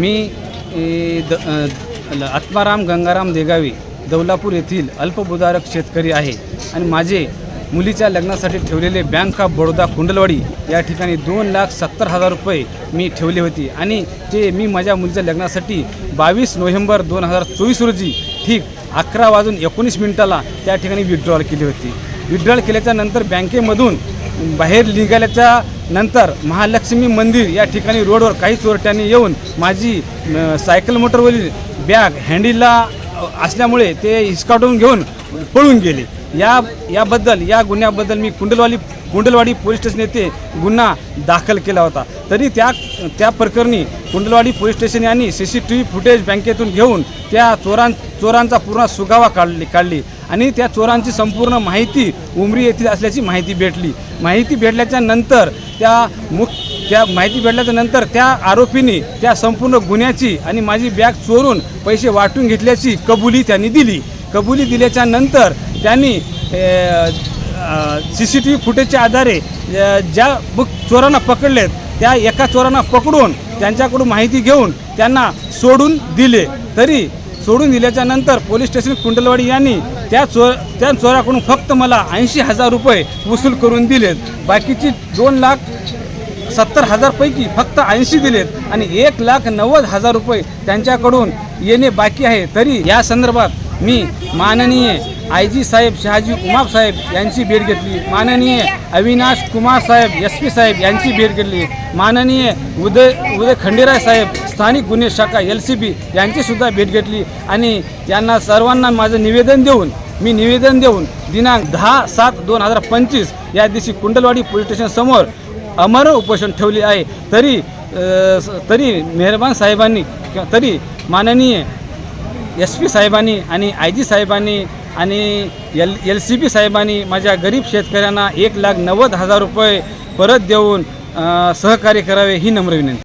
Me the law- Atmaram Gangaram देगावे दौलापूर येथील अल्पभूधारक शेतकरी आहे आणि माझे मुलीच्या लग्नासाठी ठेवलेले बँक ऑफ बडोदा कुंडलवाडी या ठिकाणी दोन लाख सत्तर हजार रुपये मी ठेवले होते. आणि ते मी माझ्या मुलीच्या लग्नासाठी बावीस नोव्हेंबर दोन हजार चोवीस रोजी ठीक अकरा वाजून एकोणीस मिनिटाला त्या ठिकाणी विड्रॉल केली होती. विड्रॉल केल्याच्यानंतर बँकेमधून बाहेर निघाल्याच्या नंतर महालक्ष्मी मंदिर या ठिकाणी रोडवर काही चोरट्यांनी येऊन माझी सायकल मोटरवरील बॅग हँडीला असल्यामुळे ते हिसकाटून घेऊन पळून गेले. या याबद्दल या गुन्ह्याबद्दल मी कुंडलवाली कुंडलवाडी पोलीस स्टेशन येथे गुन्हा दाखल केला होता. तरी त्या त्या प्रकरणी कुंडलवाडी पोलीस स्टेशन यांनी C C T V footage बँकेतून घेऊन त्या चोरां चोरांचा पूर्ण सुगावा काढली काढली. आणि त्या चोरांची संपूर्ण माहिती उमरी येथील असल्याची माहिती भेटली. माहिती भेटल्याच्या नंतर त्या मुख त्या माहिती भेटल्याच्या नंतर त्या आरोपींनी त्या संपूर्ण गुन्ह्याची आणि माझी बॅग चोरून पैसे वाटून घेतल्याची कबुली त्यांनी दिली. कबुली दिल्याच्या नंतर त्यांनी सी सी टी व्ही फुटेजच्या आधारे ज्या बुक चोरांना पकडलेत त्या एका चोरांना पकडून त्यांच्याकडून माहिती घेऊन त्यांना सोडून दिले. तरी सोडून दिल्याच्या नंतर पोलीस स्टेशन कुंडलवाडी यांनी त्या चोर त्या चोराकडून फक्त मला ऐंशी हजार रुपये वसूल करून दिलेत. बाकीची दोन लाख सत्तर हजारपैकी फक्त ऐंशी दिलेत आणि एक लाख नव्वद हजार रुपये त्यांच्याकडून येणे बाकी आहे. तरी या संदर्भात मी माननीय आय जी साहेब शहाजी उमाप साहेब यांची भेट घेतली. माननीय अविनाश कुमार साहेब एस पी साहेब यांची भेट घेतली. माननीय उदय उदय खंडेराय साहेब स्थानिक गुन्हे शाखा एल सी बी यांचीसुद्धा भेट घेतली. आणि यांना सर्वांना माझं निवेदन देऊन मी निवेदन देऊन दिनांक दहा सात दोन हजार पंचवीस या दिवशी कुंडलवाडी पोलीस स्टेशनसमोर अमर उपोषण ठेवले आहे. तरी तरी मेहरबान साहेबांनी तरी माननीय एस पी साहेबांनी आणि आय जी साहेबांनी आणि एल एल सी बी साहेबांनी माझ्या गरीब शेतकऱ्यांना एक लाख नव्वद हजार रुपये परत देऊन सहकार्य करावे ही नम्र विनंती.